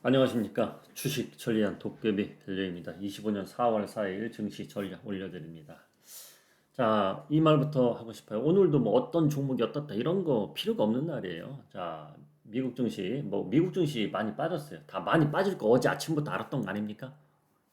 안녕하십니까 주식 전리안 도깨비 벨려입니다. 25년 4월 4일 증시 전략 올려드립니다. 자, 이 말부터 하고 싶어요. 오늘도 뭐 어떤 종목이 어떻다 이런 거 필요가 없는 날이에요. 자, 미국 증시 뭐 미국 증시 많이 빠졌어요. 다 많이 빠질 거 어제 아침부터 알았던 거 아닙니까?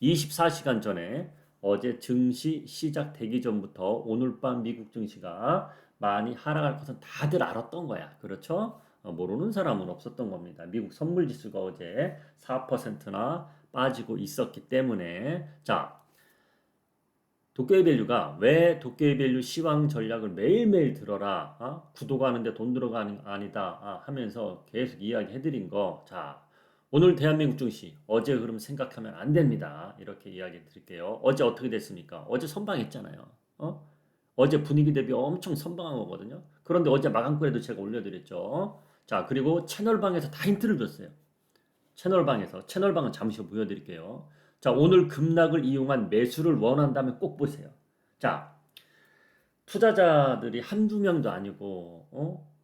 24시간 전에 어제 증시 시작 되기 전부터 오늘 밤 미국 증시가 많이 하락할 것은 다들 알았던 거야. 그렇죠? 어, 모르는 사람은 없었던 겁니다. 미국 선물 지수가 어제 4%나 빠지고 있었기 때문에. 자 도깨비 밸류가 왜 도깨비 밸류 시황 전략을 매일매일 들어라 어? 구독하는데 돈 들어가는 거 아니다 아, 하면서 계속 이야기해드린 거자 오늘 대한민국 증시 어제 흐름 생각하면 안 됩니다. 이렇게 이야기 드릴게요. 어제 어떻게 됐습니까? 어제 선방했잖아요. 어? 어제 분위기 대비 엄청 선방한 거거든요. 그런데 어제 마감글에도 제가 올려드렸죠 자, 그리고 채널방에서 다 힌트를 줬어요. 채널방에서. 채널방은 잠시 후 보여드릴게요. 자, 오늘 급락을 이용한 매수를 원한다면 꼭 보세요. 자, 투자자들이 한두 명도 아니고, 어?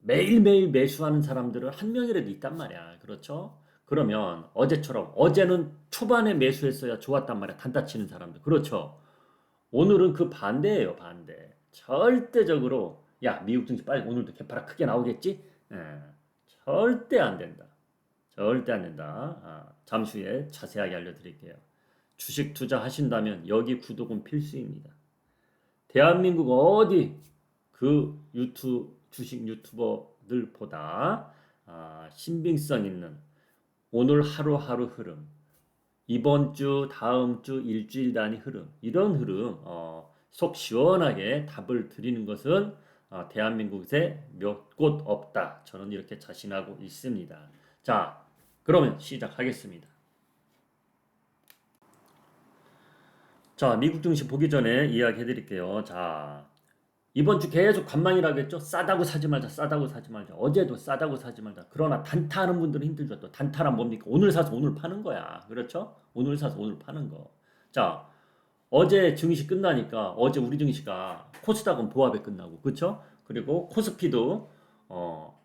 매일매일 매수하는 사람들은 한 명이라도 있단 말이야. 그렇죠? 그러면 어제처럼, 어제는 초반에 매수했어야 좋았단 말이야. 단타 치는 사람들. 그렇죠? 오늘은 그 반대예요, 반대. 절대적으로 야 미국 증시 빨리 오늘도 개파락 크게 나오겠지? 예, 절대 안 된다. 절대 안 된다. 아, 잠시 후에 자세하게 알려드릴게요. 주식 투자 하신다면 여기 구독은 필수입니다. 대한민국 어디 그 유튜 주식 유튜버들보다 아, 신빙성 있는 오늘 하루하루 흐름, 이번 주, 다음 주 일주일 단위 흐름 이런 흐름 어, 속 시원하게 답을 드리는 것은 어, 대한민국에 몇 곳 없다. 저는 이렇게 자신하고 있습니다. 자, 그러면 시작하겠습니다. 자, 미국 증시 보기 전에 이야기해 드릴게요. 자, 이번 주 계속 관망이라고 했죠? 싸다고 사지 말자, 싸다고 사지 말자. 어제도 싸다고 사지 말자. 그러나 단타하는 분들은 힘들죠. 또 단타란 뭡니까? 오늘 사서 오늘 파는 거야. 그렇죠? 오늘 사서 오늘 파는 거. 자, 어제 증시 끝나니까 어제 우리 증시가 코스닥은 보합에 끝나고 그렇죠? 그리고 코스피도 어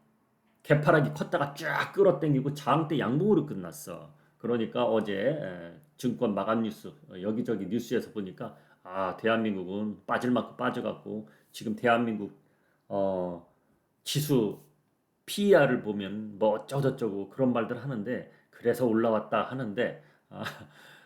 개파락이 컸다가 쫙 끌어당기고 장대 양봉으로 끝났어. 그러니까 어제 에, 증권 마감 뉴스 어, 여기저기 뉴스에서 보니까 아 대한민국은 빠질 만큼 빠져갖고 지금 대한민국 어 지수 PER을 보면 뭐 어쩌고저쩌고 그런 말들 하는데 그래서 올라왔다 하는데 아,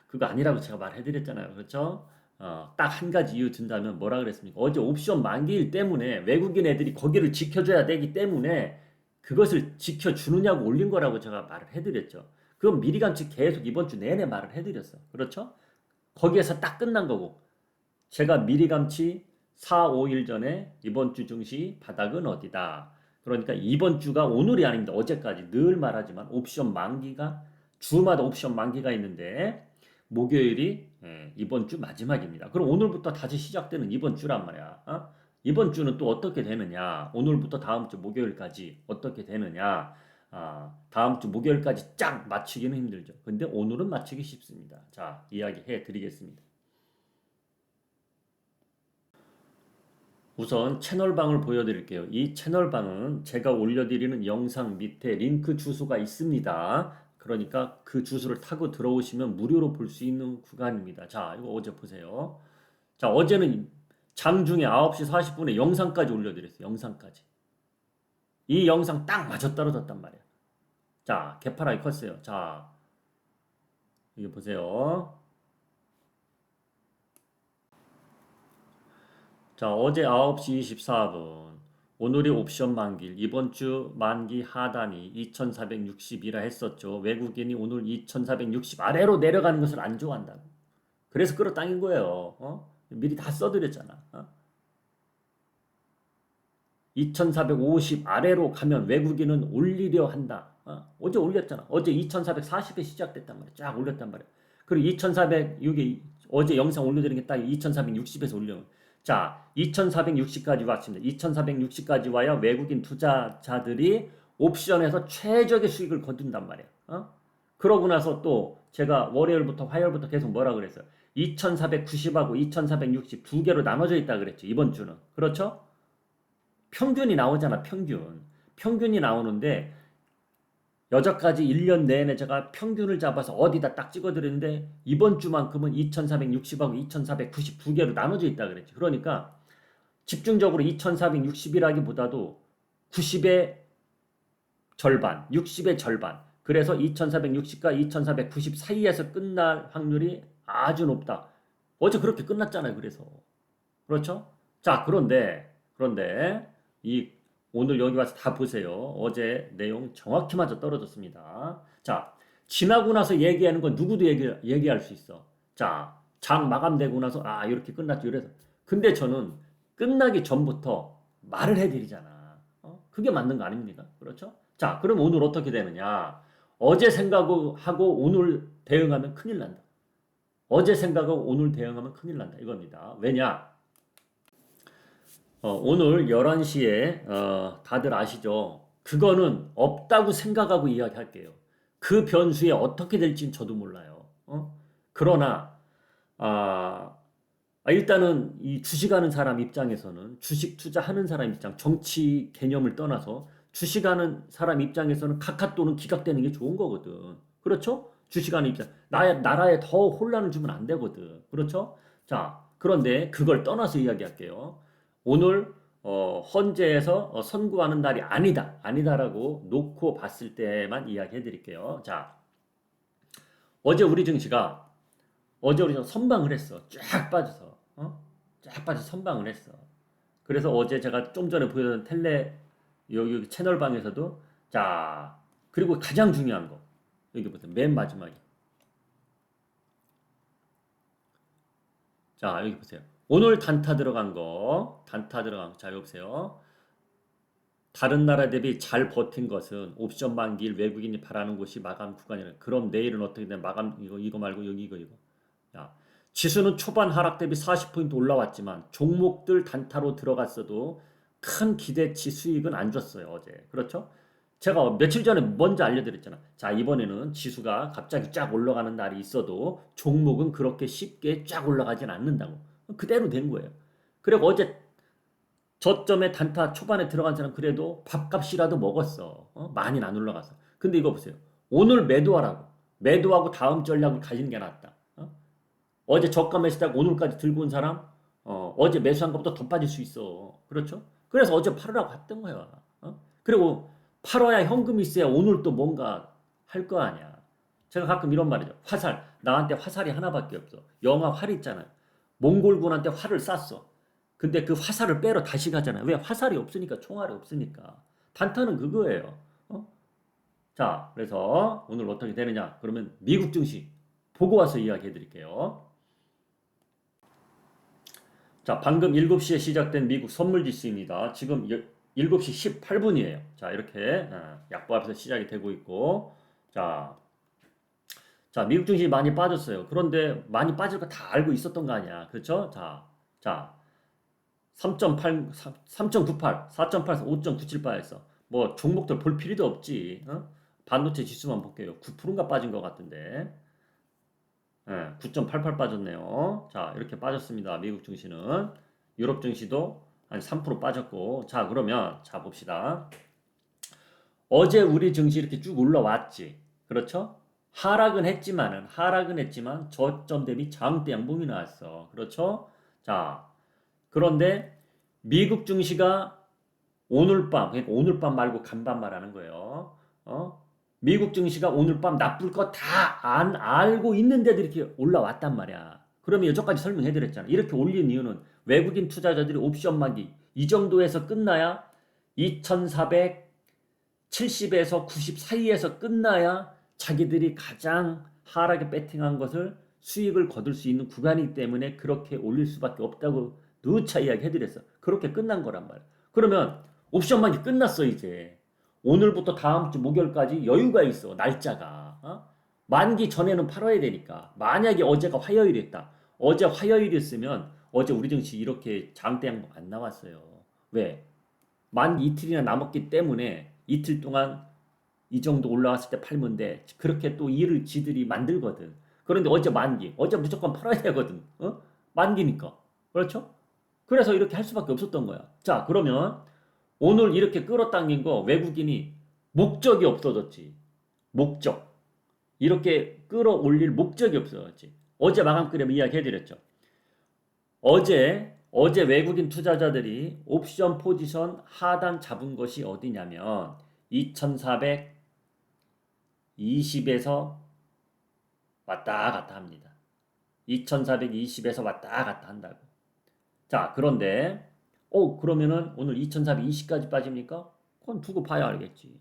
그거 아니라고 제가 말해드렸잖아요. 그렇죠? 어, 딱 한 가지 이유 든다면 뭐라 그랬습니까? 어제 옵션 만기일 때문에 외국인 애들이 거기를 지켜줘야 되기 때문에 그것을 지켜주느냐고 올린 거라고 제가 말을 해드렸죠. 그건 미리 감치 계속 이번 주 내내 말을 해드렸어. 그렇죠? 거기에서 딱 끝난 거고. 제가 미리 감치 4, 5일 전에 이번 주 증시 바닥은 어디다. 그러니까 이번 주가 오늘이 아닙니다. 어제까지 늘 말하지만 옵션 만기가 주마다 옵션 만기가 있는데 목요일이 예, 이번 주 마지막입니다. 그럼 오늘부터 다시 시작되는 이번 주란 말이야. 어? 이번 주는 또 어떻게 되느냐? 오늘부터 다음 주 목요일까지 어떻게 되느냐? 아, 다음 주 목요일까지 쫙 맞추기는 힘들죠. 근데 오늘은 맞추기 쉽습니다. 자, 이야기해 드리겠습니다. 우선 채널방을 보여드릴게요. 이 채널방은 제가 올려드리는 영상 밑에 링크 주소가 있습니다. 그러니까 그 주소를 타고 들어오시면 무료로 볼 수 있는 구간입니다. 자, 이거 어제 보세요. 자, 어제는 장중에 9시 40분에 영상까지 올려드렸어요. 영상까지. 이 영상 딱 맞아 떨어졌단 말이야. 자, 개파라이 컸어요. 자, 이게 보세요. 자, 어제 9시 24분. 오늘이 옵션 만기일, 이번 주 만기 하단이 2460이라 했었죠. 외국인이 오늘 2460 아래로 내려가는 것을 안 좋아한다고. 그래서 끌어당긴 거예요. 어? 미리 다 써드렸잖아. 어? 2450 아래로 가면 외국인은 올리려 한다. 어? 제 올렸잖아. 어제 2440에 시작됐단 말이야. 쫙 올렸단 말이야. 그리고 2400, 이게 어제 영상 올려드린 게 딱 2460에서 올려. 자, 2460까지 왔습니다. 2460까지 와야 외국인 투자자들이 옵션에서 최적의 수익을 거둔단 말이야. 어? 그러고 나서 또 제가 월요일부터 화요일부터 계속 뭐라 그랬어요? 2490하고 2460 두 개로 나눠져 있다 그랬죠. 이번 주는. 그렇죠? 평균이 나오잖아, 평균. 평균이 나오는데 여전까지 1년 내내 제가 평균을 잡아서 어디다 딱 찍어드렸는데 이번 주만큼은 2460하고 2492개로 나눠져 있다 그랬지. 그러니까 집중적으로 2460이라기보다도 90의 절반, 60의 절반. 그래서 2460과 2490 사이에서 끝날 확률이 아주 높다. 어제 그렇게 끝났잖아요. 그래서. 그렇죠? 자, 그런데 그런데 이 오늘 여기 와서 다 보세요. 어제 내용 정확히 맞아 떨어졌습니다. 자, 지나고 나서 얘기하는 건 누구도 얘기, 얘기할 수 있어. 자, 장 마감되고 나서 아, 이렇게 끝났죠. 이래서. 근데 저는 끝나기 전부터 말을 해드리잖아. 어? 그게 맞는 거 아닙니까? 그렇죠? 자, 그럼 오늘 어떻게 되느냐? 어제 생각하고 오늘 대응하면 큰일 난다. 어제 생각하고 오늘 대응하면 큰일 난다. 이겁니다. 왜냐? 어, 오늘 11시에 어, 다들 아시죠? 그거는 없다고 생각하고 이야기할게요. 그 변수에 어떻게 될지는 저도 몰라요. 어? 그러나 아, 아, 일단은 이 주식하는 사람 입장에서는 주식 투자하는 사람 입장, 정치 개념을 떠나서 주식하는 사람 입장에서는 각하 또는 기각되는 게 좋은 거거든. 그렇죠? 주식하는 입장, 나, 나라에 더 혼란을 주면 안 되거든. 그렇죠? 자, 그런데 그걸 떠나서 이야기할게요. 오늘 어, 헌재에서 어, 선고하는 날이 아니다, 아니다라고 놓고 봤을 때만 이야기해 드릴게요. 자, 어제 우리 증시가 어제 우리 좀 선방을 했어. 쫙 빠져서, 어? 쫙 빠져 서 선방을 했어. 그래서 어제 제가 좀 전에 보여준 텔레 여기 채널방에서도 자 그리고 가장 중요한 거 여기 보세요. 맨 마지막에 자 여기 보세요. 오늘 단타 들어간 거, 단타 들어간 거, 자 여기 보세요. 다른 나라 대비 잘 버틴 것은 옵션 만기일 외국인이 바라는 곳이 마감 구간이라. 그럼 내일은 어떻게 되나 마감 이거 이거 말고 여기 이거 이거. 야 지수는 초반 하락 대비 40포인트 올라왔지만 종목들 단타로 들어갔어도 큰 기대치 수익은 안 줬어요 어제. 그렇죠? 제가 며칠 전에 먼저 알려드렸잖아. 자, 이번에는 지수가 갑자기 쫙 올라가는 날이 있어도 종목은 그렇게 쉽게 쫙 올라가진 않는다고. 그대로 된 거예요. 그리고 어제 저점에 단타 초반에 들어간 사람 그래도 밥값이라도 먹었어. 어? 많이는 안 올라가서. 근데 이거 보세요. 오늘 매도하라고. 매도하고 다음 전략을 가지는 게 낫다. 어? 제 저가 매수다가 오늘까지 들고 온 사람 어, 어제 매수한 것보다 더 빠질 수 있어. 그렇죠? 그래서 어제 팔으라고 했던 거야. 어? 그리고 팔아야 현금이 있어야 오늘 또 뭔가 할 거 아니야. 제가 가끔 이런 말이죠. 화살. 나한테 화살이 하나밖에 없어. 영화 활 있잖아요. 몽골군한테 활을 쐈어. 근데 그 화살을 빼러 다시 가잖아요. 왜? 화살이 없으니까, 총알이 없으니까. 단타는 그거예요. 어? 자, 그래서 오늘 어떻게 되느냐? 그러면 미국 증시 보고 와서 이야기해 드릴게요. 자, 방금 7시에 시작된 미국 선물 지수입니다. 지금 7시 18분이에요. 자, 이렇게 어, 약보합에서 시작이 되고 있고, 자, 자, 미국 증시 많이 빠졌어요. 그런데 많이 빠질 거 다 알고 있었던 거 아니야. 그렇죠? 자, 자, 3.8, 3.98, 4.8에서 5.97바였어. 뭐 종목들 볼 필요도 없지. 어? 반도체 지수만 볼게요. 9%인가 빠진 것 같은데. 네, 예, 9.88 빠졌네요. 자, 이렇게 빠졌습니다. 미국 증시는. 유럽 증시도 한 3% 빠졌고. 자, 그러면 자 봅시다. 어제 우리 증시 이렇게 쭉 올라왔지. 그렇죠? 하락은 했지만은 하락은 했지만 저점 대비 장대 양봉이 나왔어. 그렇죠? 자, 그런데 미국 증시가 오늘 밤, 그러니까 오늘 밤 말고 간밤 말하는 거예요. 어? 미국 증시가 오늘 밤 나쁠 거 다 안 알고 있는데도 이렇게 올라왔단 말이야. 그러면 여기까지 설명해 드렸잖아. 이렇게 올린 이유는 외국인 투자자들이 옵션 만기 이 정도에서 끝나야 2470에서 90 사이에서 끝나야 자기들이 가장 하락에 배팅한 것을 수익을 거둘 수 있는 구간이기 때문에 그렇게 올릴 수밖에 없다고 누차 이야기 해드렸어. 그렇게 끝난 거란 말이야. 그러면 옵션 만기 끝났어 이제. 오늘부터 다음 주 목요일까지 여유가 있어 날짜가. 어? 만기 전에는 팔아야 되니까. 만약에 어제가 화요일이었다. 어제 화요일이었으면 어제 우리 증시 이렇게 장대 양봉 안 나왔어요. 왜? 만기 이틀이나 남았기 때문에 이틀 동안 이 정도 올라왔을 때 팔면 돼. 그렇게 또 일을 지들이 만들거든. 그런데 어제 만기, 어제 무조건 팔아야 되거든. 어? 만기니까. 그렇죠? 그래서 이렇게 할 수밖에 없었던 거야. 자, 그러면 오늘 이렇게 끌어당긴 거 외국인이 목적이 없어졌지. 목적 이렇게 끌어올릴 목적이 없었지. 어제 마감 그램 이야기해드렸죠. 어제 어제 외국인 투자자들이 옵션 포지션 하단 잡은 것이 어디냐면 2420에서 왔다 갔다 합니다. 2420에서 왔다 갔다 한다고. 자, 그런데 어 그러면은 오늘 2420까지 빠집니까? 그건 두고 봐야 알겠지.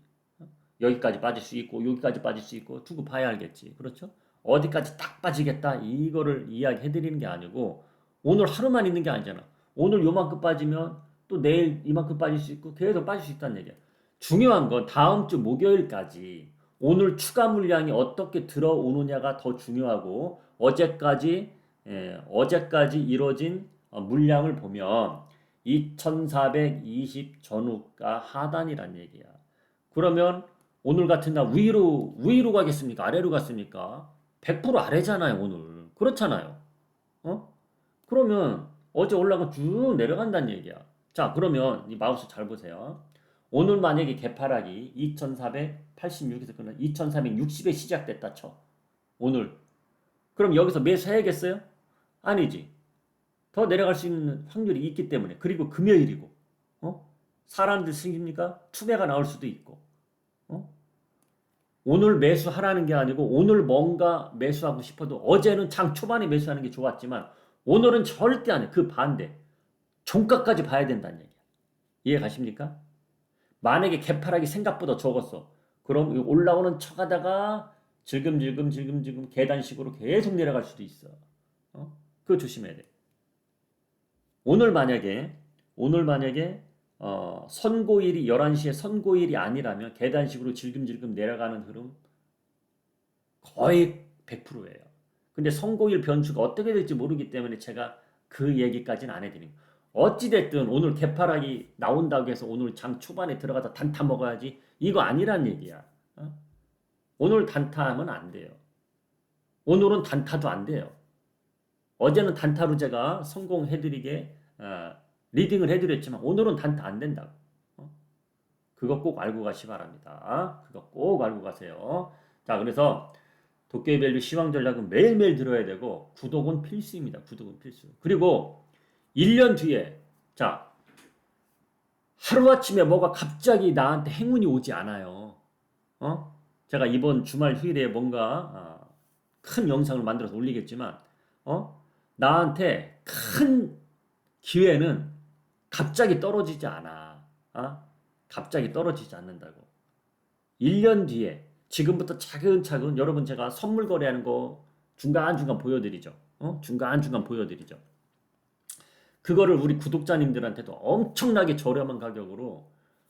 여기까지 빠질 수 있고 여기까지 빠질 수 있고 두고 봐야 알겠지. 그렇죠? 어디까지 딱 빠지겠다 이거를 이야기해 드리는 게 아니고 오늘 하루만 있는 게 아니잖아. 오늘 요만큼 빠지면 또 내일 이만큼 빠질 수 있고 계속 빠질 수 있다는 얘기야. 중요한 건 다음 주 목요일까지 오늘 추가 물량이 어떻게 들어오느냐가 더 중요하고 어제까지 예, 어제까지 이루어진 어, 물량을 보면 2420 전후가 하단이란 얘기야. 그러면 오늘 같은 날 위로 위로 가겠습니까? 아래로 갔습니까? 100% 아래잖아요, 오늘. 그렇잖아요. 어? 그러면 어제 올라가 쭉 내려간다는 얘기야. 자, 그러면 이 마우스 잘 보세요. 오늘 만약에 개파락이 2486에서 끝나 2360에 시작됐다 쳐. 오늘. 그럼 여기서 매수해야겠어요? 아니지. 더 내려갈 수 있는 확률이 있기 때문에. 그리고 금요일이고. 어? 사람들 생깁니까? 투매가 나올 수도 있고. 어? 오늘 매수하라는 게 아니고 오늘 뭔가 매수하고 싶어도 어제는 장 초반에 매수하는 게 좋았지만 오늘은 절대 안 해. 그 반대. 종가까지 봐야 된다는 얘기야. 이해 가십니까? 만약에 개파락이 생각보다 적었어. 그럼 이 올라오는 척하다가 질금질금 질금질금 계단식으로 계속 내려갈 수도 있어. 어? 그거 조심해야 돼. 오늘 만약에 오늘 만약에 어, 선고일이 11시에 선고일이 아니라면 계단식으로 질금질금 내려가는 흐름 거의 100%예요. 근데 선고일 변수가 어떻게 될지 모르기 때문에 제가 그 얘기까지는 안 해드립니다. 어찌됐든 오늘 개파락이 나온다고 해서 오늘 장 초반에 들어가서 단타 먹어야지 이거 아니란 얘기야. 어? 오늘 단타하면 안 돼요. 오늘은 단타도 안 돼요. 어제는 단타로 제가 성공해드리게 어, 리딩을 해드렸지만 오늘은 단타 안 된다고. 어? 그거 꼭 알고 가시 바랍니다. 그거 꼭 알고 가세요. 자, 그래서 도깨비 밸류 시황 전략은 매일매일 들어야 되고 구독은 필수입니다. 구독은 필수. 그리고 1년 뒤에 자 하루아침에 뭐가 갑자기 나한테 행운이 오지 않아요. 어? 제가 이번 주말 휴일에 뭔가 어, 큰 영상을 만들어서 올리겠지만 어? 나한테 큰 기회는 갑자기 떨어지지 않아. 어? 갑자기 떨어지지 않는다고. 1년 뒤에 지금부터 차근차근 여러분 제가 선물 거래하는 거 중간중간 보여드리죠. 어? 중간중간 보여드리죠. 그거를 우리 구독자님들한테도 엄청나게 저렴한 가격으로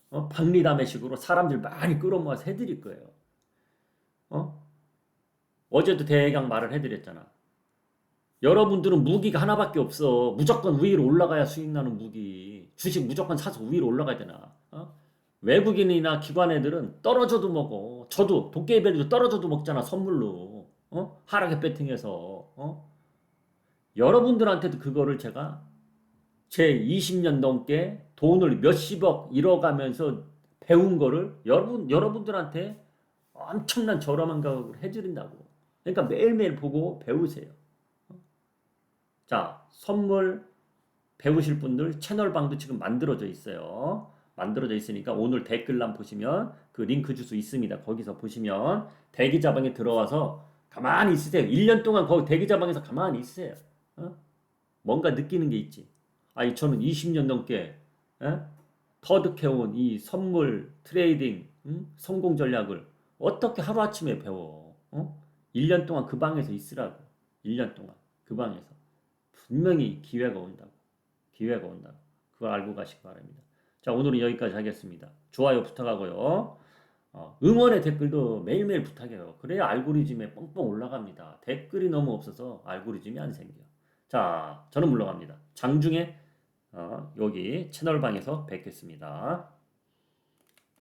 어? 박리담의 식으로 사람들 많이 끌어모아서 해드릴 거예요. 어? 어제도 대강 말을 해드렸잖아. 여러분들은 무기가 하나밖에 없어. 무조건 위로 올라가야 수익 나는 무기. 주식 무조건 사서 위로 올라가야 되나. 어? 외국인이나 기관 애들은 떨어져도 먹어. 저도 도깨비벨도 떨어져도 먹잖아 선물로. 어? 하락에 배팅해서. 어? 여러분들한테도 그거를 제가 제 20년 넘게 돈을 몇십억 잃어가면서 배운 거를 여러분 여러분들한테 엄청난 저렴한 가격으로 해드린다고. 그러니까 매일매일 보고 배우세요. 자, 선물 배우실 분들 채널방도 지금 만들어져 있어요. 만들어져 있으니까 오늘 댓글란 보시면 그 링크 주소 있습니다. 거기서 보시면 대기자방에 들어와서 가만히 있으세요. 1년 동안 거기 대기자방에서 가만히 있으세요. 어? 뭔가 느끼는 게 있지. 아니 저는 20년 넘게 에? 터득해온 이 선물 트레이딩 응? 성공 전략을 어떻게 하루아침에 배워? 어? 1년 동안 그 방에서 있으라고. 1년 동안 그 방에서. 분명히 기회가 온다고. 기회가 온다고. 그걸 알고 가시기 바랍니다. 자, 오늘은 여기까지 하겠습니다. 좋아요 부탁하고요. 어, 응원의 댓글도 매일매일 부탁해요. 그래야 알고리즘에 뻥뻥 올라갑니다. 댓글이 너무 없어서 알고리즘이 안 생겨. 자, 저는 물러갑니다. 장중에 어, 여기 채널방에서 뵙겠습니다.